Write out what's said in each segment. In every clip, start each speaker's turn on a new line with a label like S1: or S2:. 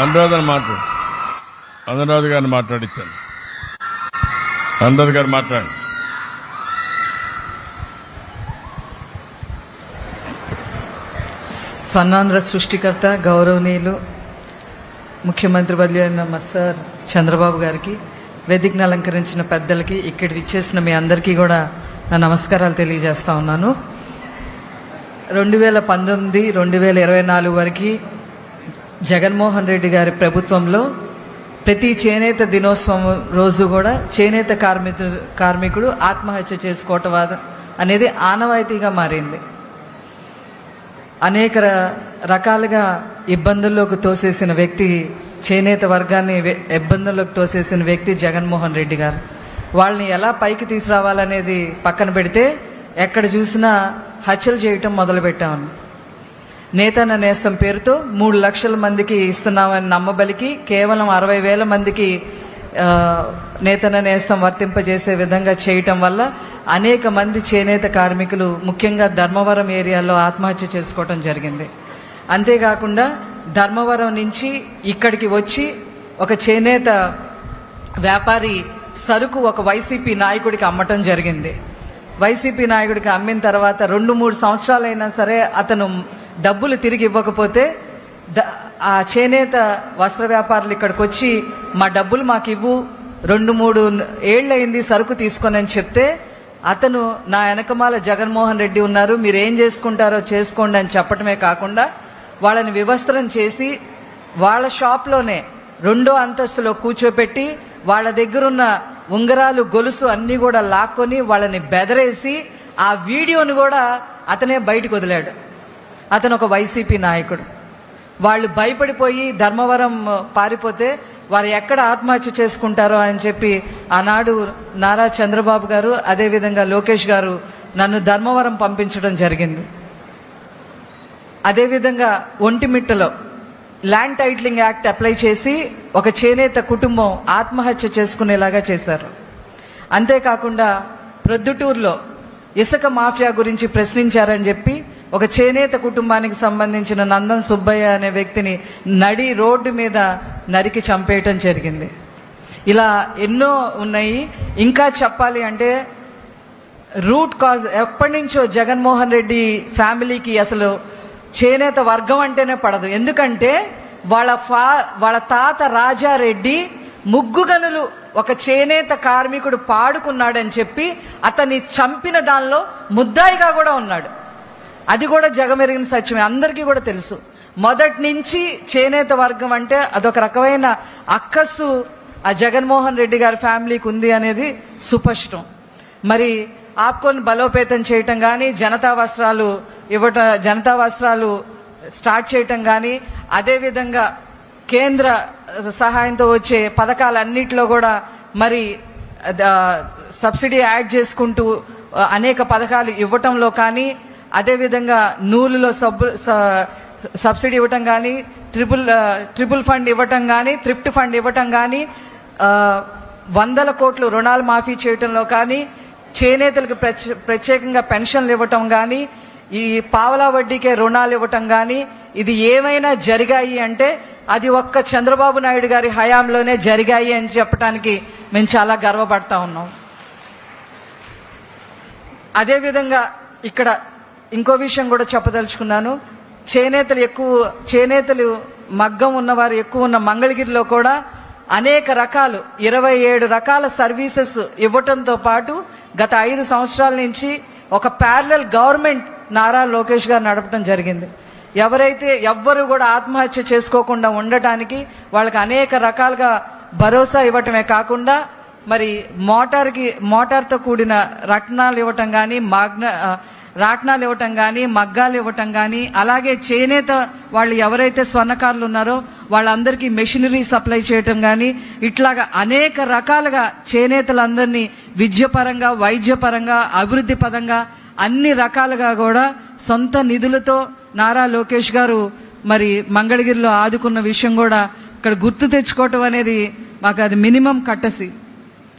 S1: అనురాధని మాట్లాడు అనురాధ గారిని మాట్లాడించాను అనురాధ గారు మాట్లాడండి.
S2: స్వర్ణాంధ్ర సృష్టికర్త గౌరవనీయులు ముఖ్యమంత్రి బదిలీ అయిన మా సార్ చంద్రబాబు గారికి వేదికను అలంకరించిన పెద్దలకి ఇక్కడ విచ్చేసిన మీ అందరికీ కూడా నా నమస్కారాలు తెలియజేస్తా ఉన్నాను. రెండు వేల పంతొమ్మిది రెండు వేల ఇరవై నాలుగు వరకు జగన్మోహన్ రెడ్డి గారి ప్రభుత్వంలో ప్రతి చేనేత దినోత్సవం రోజు కూడా చేనేత కార్మికుడు కార్మికుడు ఆత్మహత్య చేసుకోవటం అనేది ఆనవాయితీగా మారింది. అనేక రకాలుగా ఇబ్బందుల్లోకి తోసేసిన వ్యక్తి చేనేత వర్గాన్ని ఇబ్బందుల్లోకి తోసేసిన వ్యక్తి జగన్మోహన్ రెడ్డి గారు. వాళ్ళని ఎలా పైకి తీసుకురావాలనేది పక్కన పెడితే ఎక్కడ చూసినా హత్యలు చేయటం మొదలుపెట్టామని నేతన్న నేస్తం పేరుతో మూడు లక్షల మందికి ఇస్తున్నామని నమ్మబలికి కేవలం అరవై వేల మందికి నేతన నేతన్న నేస్తం వర్తింపజేసే విధంగా చేయటం వల్ల అనేక మంది చేనేత కార్మికులు ముఖ్యంగా ధర్మవరం ఏరియాలో ఆత్మహత్య చేసుకోవటం జరిగింది. అంతేకాకుండా ధర్మవరం నుంచి ఇక్కడికి వచ్చి ఒక చేనేత వ్యాపారి సరుకు ఒక వైసీపీ నాయకుడికి అమ్మటం జరిగింది. వైసీపీ నాయకుడికి అమ్మిన తర్వాత రెండు మూడు సంవత్సరాలైనా సరే అతను డబ్బులు తిరిగి ఇవ్వకపోతే ఆ చేనేత వస్త్ర వ్యాపారులు ఇక్కడికి వచ్చి మా డబ్బులు మాకు ఇవ్వు రెండు మూడు ఏళ్ళయింది సరుకు తీసుకొని అని చెప్తే అతను నా వెనకమాల జగన్మోహన్ రెడ్డి ఉన్నారు మీరు ఏం చేసుకుంటారో చేసుకోండి అని చెప్పటమే కాకుండా వాళ్ళని వివస్త్రం చేసి వాళ్ళ షాప్లోనే రెండో అంతస్తులో కూర్చోపెట్టి వాళ్ళ దగ్గరున్న ఉంగరాలు గొలుసు అన్ని కూడా లాక్కొని వాళ్ళని బెదరేసి ఆ వీడియోని కూడా అతనే బయటకు వదిలాడు. అతను ఒక వైసీపీ నాయకుడు. వాళ్ళు భయపడిపోయి ధర్మవరం పారిపోతే వారు ఎక్కడ ఆత్మహత్య చేసుకుంటారో అని చెప్పి ఆనాడు నారా చంద్రబాబు గారు అదేవిధంగా లోకేష్ గారు నన్ను ధర్మవరం పంపించడం జరిగింది. అదేవిధంగా ఒంటిమిట్టలో ల్యాండ్ టైటిలింగ్ యాక్ట్ అప్లై చేసి ఒక చేనేత కుటుంబం ఆత్మహత్య చేసుకునేలాగా చేశారు. అంతేకాకుండా ప్రొద్దుటూరులో ఇసుక మాఫియా గురించి ప్రశ్నించారని చెప్పి ఒక చేనేత కుటుంబానికి సంబంధించిన నందన్ సుబ్బయ్య అనే వ్యక్తిని నడి రోడ్డు మీద నరికి చంపేయటం జరిగింది. ఇలా ఎన్నో ఉన్నాయి. ఇంకా చెప్పాలి అంటే రూట్ కాజ్ ఎప్పటి నుంచో జగన్మోహన్ రెడ్డి ఫ్యామిలీకి అసలు చేనేత వర్గం అంటేనే పడదు. ఎందుకంటే వాళ్ళ ఫా వాళ్ళ తాత రాజారెడ్డి ముగ్గుగనులు ఒక చేనేత కార్మికుడు పాడుకున్నాడని చెప్పి అతన్ని చంపిన దానిలో ముద్దాయిగా కూడా ఉన్నాడు. అది కూడా జగమెరిగిన సత్యమే. అందరికీ కూడా తెలుసు. మొదటి నుంచి చేనేత వర్గం అంటే అదొక రకమైన అక్కస్సు ఆ జగన్మోహన్ రెడ్డి గారి ఫ్యామిలీకి ఉంది అనేది సుపష్టం. మరి ఆప్కోని బలోపేతం చేయటం కానీ జనతా వస్త్రాలు ఇవ్వటం జనతా వస్త్రాలు స్టార్ట్ చేయటం కానీ అదేవిధంగా కేంద్ర సహాయంతో వచ్చే పథకాలన్నిటిలో కూడా మరి సబ్సిడీ యాడ్ చేసుకుంటూ అనేక పథకాలు ఇవ్వటంలో కానీ అదేవిధంగా నూలులో సబ్బు స- సబ్సిడీ ఇవ్వటం కానీ ట్రిపుల్ ట్రిపుల్ ఫండ్ ఇవ్వటం కానీ థ్రిఫ్ట్ ఫండ్ ఇవ్వటం కానీ వందల కోట్లు రుణాలు మాఫీ చేయటంలో కానీ చేనేతలకు ప్రత్యేకంగా పెన్షన్లు ఇవ్వటం కానీ ఈ పావలా వడ్డీకే రుణాలు ఇవ్వటం కానీ ఇది ఏమైనా జరిగాయి అంటే అది ఒక్క చంద్రబాబు నాయుడు గారి హయాంలోనే జరిగాయి అని చెప్పడానికి మేము చాలా గర్వపడతా ఉన్నాం. అదేవిధంగా ఇక్కడ ఇంకో విషయం కూడా చెప్పదలుచుకున్నాను. చేనేతలు ఎక్కువ చేనేతలు మగ్గం ఉన్నవారు ఎక్కువ ఉన్న మంగళగిరిలో కూడా అనేక రకాలు ఇరవై ఏడు రకాల సర్వీసెస్ ఇవ్వటంతో పాటు గత ఐదు సంవత్సరాల నుంచి ఒక ప్యారలల్ గవర్నమెంట్ నారా లోకేష్ గారు నడపడం జరిగింది. ఎవరైతే ఎవ్వరు కూడా ఆత్మహత్య చేసుకోకుండా ఉండటానికి వాళ్ళకి అనేక రకాలుగా భరోసా ఇవ్వటమే కాకుండా మరి మోటార్కి మోటార్తో కూడిన రత్నాలు ఇవ్వటం కానీ మాగ్న రాట్నాలు ఇవ్వటం కానీ మగ్గాలు ఇవ్వటం కానీ అలాగే చేనేత వాళ్ళు ఎవరైతే స్వర్ణకారులు ఉన్నారో వాళ్ళందరికీ మెషినరీ సప్లై చేయటం కానీ ఇట్లాగా అనేక రకాలుగా చేనేతలందరినీ విద్యపరంగా వైద్యపరంగా అభివృద్ధి పరంగా అన్ని రకాలుగా కూడా సొంత నిధులతో నారా లోకేష్ గారు మరి మంగళగిరిలో ఆదుకున్న విషయం కూడా ఇక్కడ గుర్తు తెచ్చుకోవటం అనేది మాకు అది మినిమం కట్టసి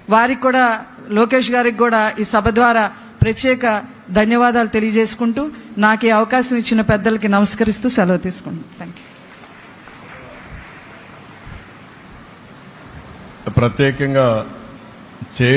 S2: వారికి కూడా లోకేష్ గారికి కూడా ఈ సభ ద్వారా ప్రత్యేక ధన్యవాదాలు తెలియజేసుకుంటూ నాకు ఈ అవకాశం ఇచ్చిన పెద్దలకి నమస్కరిస్తూ సెలవు తీసుకుంటాను థ్యాంక్
S1: ప్రత్యేకంగా చే